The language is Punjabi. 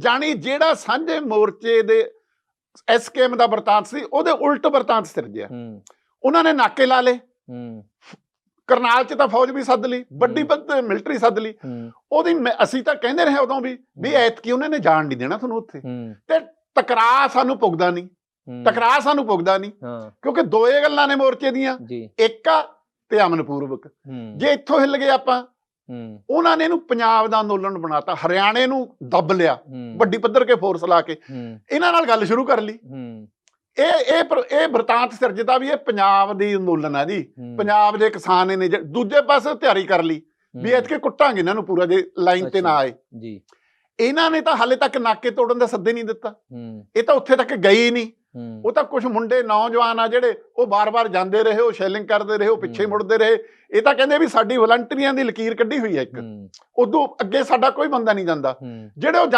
ਜਾਣੀ ਜਿਹੜਾ ਸਾਂਝੇ ਮੋਰਚੇ ਦੇ ਐਸਕੇਐਮ ਦਾ ਵਰਤਾਂਤ ਸੀ ਉਹਦੇ ਉਲਟ ਵਰਤਾਂਤ ਸਿਰਜਿਆ ਉਹਨਾਂ ਨੇ ਨਾਕੇ ਲਾ ਹੂੰ। ਕਰਨਾਲ 'ਚ ਤਾਂ ਫੌਜ ਵੀ ਸੱਦ ਲਈ ਵੱਡੀ ਹੂੰ। ਪੱਧ ਮਿਲਟਰੀ ਸੱਦ ਲਈ। ਉਹਦੀ ਅਸੀਂ ਤਾਂ ਕਹਿੰਦੇ ਰਹੇ ਉਦੋਂ ਵੀ ਵੀ ਐਤਕੀ ਉਹਨਾਂ ਨੇ ਜਾਣ ਨਹੀਂ ਦੇਣਾ ਤੁਹਾਨੂੰ ਉੱਥੇ। ਤੇ ਟਕਰਾਅ ਸਾਨੂੰ ਪੁੱਗਦਾ ਨਹੀਂ। ਟਕਰਾਅ ਸਾਨੂੰ ਪੁੱਗਦਾ ਨਹੀਂ। ਕਿਉਂਕਿ ਦੋਏ ਗੱਲਾਂ ਨੇ ਮੋਰਚੇ ਦੀਆਂ। ਇੱਕ ਆ ਤੇ ਅਮਨਪੂਰਵਕ। ਜੇ ਇੱਥੋਂ ਹਿੱਲ ਗਏ ਆਪਾਂ ਉਹਨਾਂ ਨੇ ਇਹਨੂੰ ਪੰਜਾਬ ਦਾ ਅੰਦੋਲਨ ਬਣਾਤਾ ਹਰਿਆਣੇ ਨੂੰ ਦੱਬ ਲਿਆ ਵੱਡੀ ਪੱਧਰ ਕੇ ਫੋਰਸ ਲਾ ਕੇ। ਇਹਨਾਂ ਨਾਲ ਗੱਲ ਸ਼ੁਰੂ ਕਰ ਲਈ। ਇਹ ਇਹ ਇਹ ਵਰਤਾਂਤ ਸਿਰਜਦਾ ਵੀ ਇਹ ਪੰਜਾਬ ਦੀ ਅੰਦੋਲਨ ਹੈ ਜੀ। ਪੰਜਾਬ ਦੇ ਕਿਸਾਨ ਨੇ ਦੂਜੇ ਪਾਸੇ ਤਿਆਰੀ ਕਰ ਲਈ ਵੀ ਐਤਕੇ ਕੁੱਟਾਂਗੇ ਇਹਨਾਂ ਨੂੰ ਪੂਰਾ ਜੇ ਲਾਈਨ ਤੇ ਨਾ। ਆਏ। ਜੀ। ਇਹਨਾਂ ਨੇ ਤਾਂ ਹਾਲੇ ਤੱਕ ਨਾਕੇ ਤੋੜਨ ਦਾ ਸੱਦੇ ਨਹੀਂ ਦਿੱਤਾ। ਇਹ ਤਾਂ ਉੱਥੇ ਤੱਕ ਗਏ ਹੀ ਨਹੀਂ। ਉਹ ਤਾਂ ਕੁਝ ਮੁੰਡੇ ਨੌਜਵਾਨ ਆ ਜਿਹੜੇ ਉਹ ਬਾਰ-ਬਾਰ ਜਾਂਦੇ ਰਹੇ ਉਹ ਸ਼ੈਲਿੰਗ ਕਰਦੇ ਰਹੇ ਉਹ ਪਿੱਛੇ। ਮੁੜਦੇ ਰਹੇ। ਇਹ ਤਾਂ ਕਹਿੰਦੇ ਵੀ ਸਾਡੀ ਵਲੰਟੀਅਰਾਂ ਦੀ ਲਕੀਰ ਕੱਢੀ ਹੋਈ ਹੈ ਇੱਕ। ਉਦੋਂ ਅੱਗੇ ਸਾਡਾ ਕੋਈ ਬੰਦਾ ਨਹੀਂ ਜਾਂਦਾ। ਜਿਹੜੇ ਉਹ